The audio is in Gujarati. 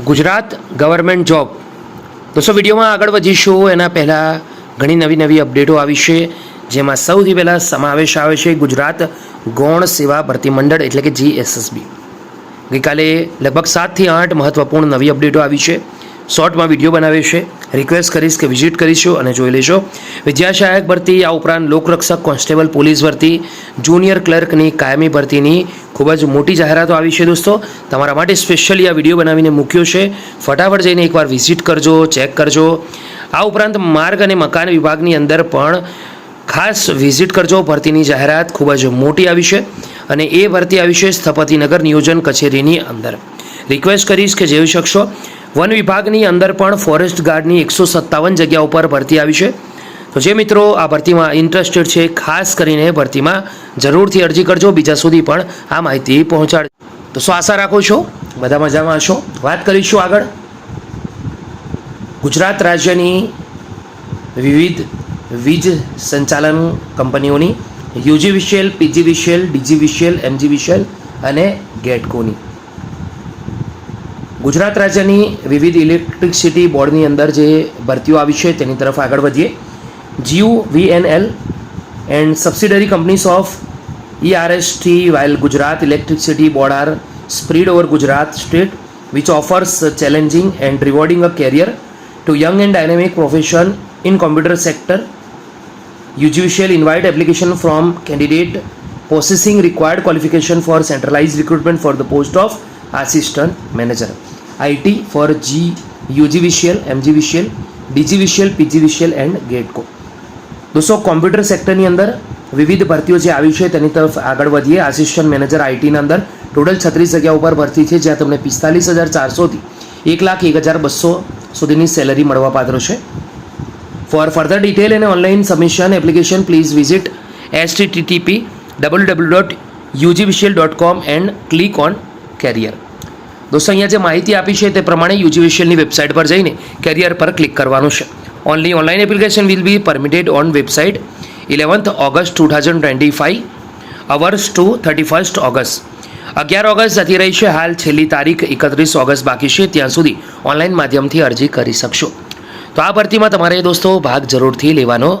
Gujarat government job. દોસ્તો, વિડીયોમાં આગળ વધીશું. એના પહેલાં ઘણી નવી નવી અપડેટો આવી છે, જેમાં સૌથી પહેલાં સમાવેશ આવે છે ગુજરાત ગૌણ સેવા ભરતી મંડળ, એટલે કે જીએસએસબી ગઈકાલે લગભગ સાતથી આઠ મહત્ત્વપૂર્ણ નવી અપડેટો આવી છે. શોર્ટમાં વીડિયો બનાવ્યો છે. રિક્વેસ્ટ કરીશ કે વિઝિટ કરીશું અને જોઈ લેજો. વિદ્યાસહાયક ભરતી આ ઉપરાંત લોકરક્ષક કોન્સ્ટેબલ પોલીસ ભરતી જુનિયર ક્લર્કની કાયમી ભરતીની ખૂબ જ મોટી જાહેરાતો આવી છે દોસ્તો. તમારા માટે સ્પેશિયલી આ વીડિયો બનાવીને મૂક્યો છે. ફટાફટ જઈને એકવાર વિઝિટ કરજો ચેક કરજો. આ ઉપરાંત માર્ગ અને મકાન વિભાગની અંદર પણ ખાસ વિઝિટ કરજો. ભરતીની જાહેરાત ખૂબ જ મોટી આવી છે અને એ ભરતી આવી છે સ્થપતિનગર નિયોજન કચેરીની અંદર. રિક્વેસ્ટ કરીશ કે જેવી શકશો. વન વિભાગની અંદર પણ ફોરેસ્ટ ગાર્ડની એકસો સત્તાવન જગ્યા ઉપર ભરતી આવી છે. તો જે મિત્રો આ ભરતીમાં ઇન્ટરેસ્ટેડ છે, ખાસ કરીને ભરતીમાં જરૂરથી અરજી કરજો. બીજા સુધી પણ આ માહિતી પહોંચાડ તો શું આશા રાખો છો? બધા મજામાં હશો? વાત કરીશું આગળ. ગુજરાત રાજ્યની વિવિધ વીજ સંચાલન કંપનીઓની યુજીવીસીએલ પીજીવીસીએલ એમજી એમજીવીસીએલ અને ગેટકોની. ગુજરાત રાજ્યની વિવિધ ઇલેક્ટ્રિસિટી બોર્ડની અંદર જે ભરતીઓ આવી છે તેની તરફ આગળ વધીએ G U V N L and subsidiary companies of ERST while Gujarat Electricity Board are spread over Gujarat state which offers a challenging and rewarding a career to young and dynamic profession in computer sector. UGVCL invite application from candidate possessing required qualification for centralized recruitment for the post of assistant manager. IT for G UGVCL, MGVCL, DGVCL, and and GATECO. દોસ્તો કોમ્પ્યુટર સેક્ટરની અંદર વિવિધ ભરતીઓ જે આવી છે તેની તરફ આગળ વધીએ આસિસ્ટન્ટ મેનેજર આઈટીના અંદર ટોટલ છત્રીસ જગ્યા ઉપર ભરતી છે જ્યાં તમને પિસ્તાલીસ હજાર ચારસોથી એક લાખ એક હજાર બસો સુધીની સેલરી મળવા પાત્ર છે ફોર ફર્ધર ડિટેલ અને online submission application please visit S T T T P W W dot U G V C L dot com and click on career દોસ્તો, અહીંયા જે માહિતી આપી છે તે પ્રમાણે યુજીવિશિયલની વેબસાઇટ પર જઈને કેરિયર પર ક્લિક કરવાનું છે. Only online application will be permitted on website eleventh August two thousand twenty five hours to thirty first August અગિયાર ઓગસ્ટ જતી રહી છે, હાલ છેલ્લી તારીખ એકત્રીસ ઓગસ્ટ બાકી છે, ત્યાં સુધી ઓનલાઈન માધ્યમથી અરજી કરી શકશો. તો આ ભરતીમાં તમારે દોસ્તો ભાગ જરૂરથી લેવાનો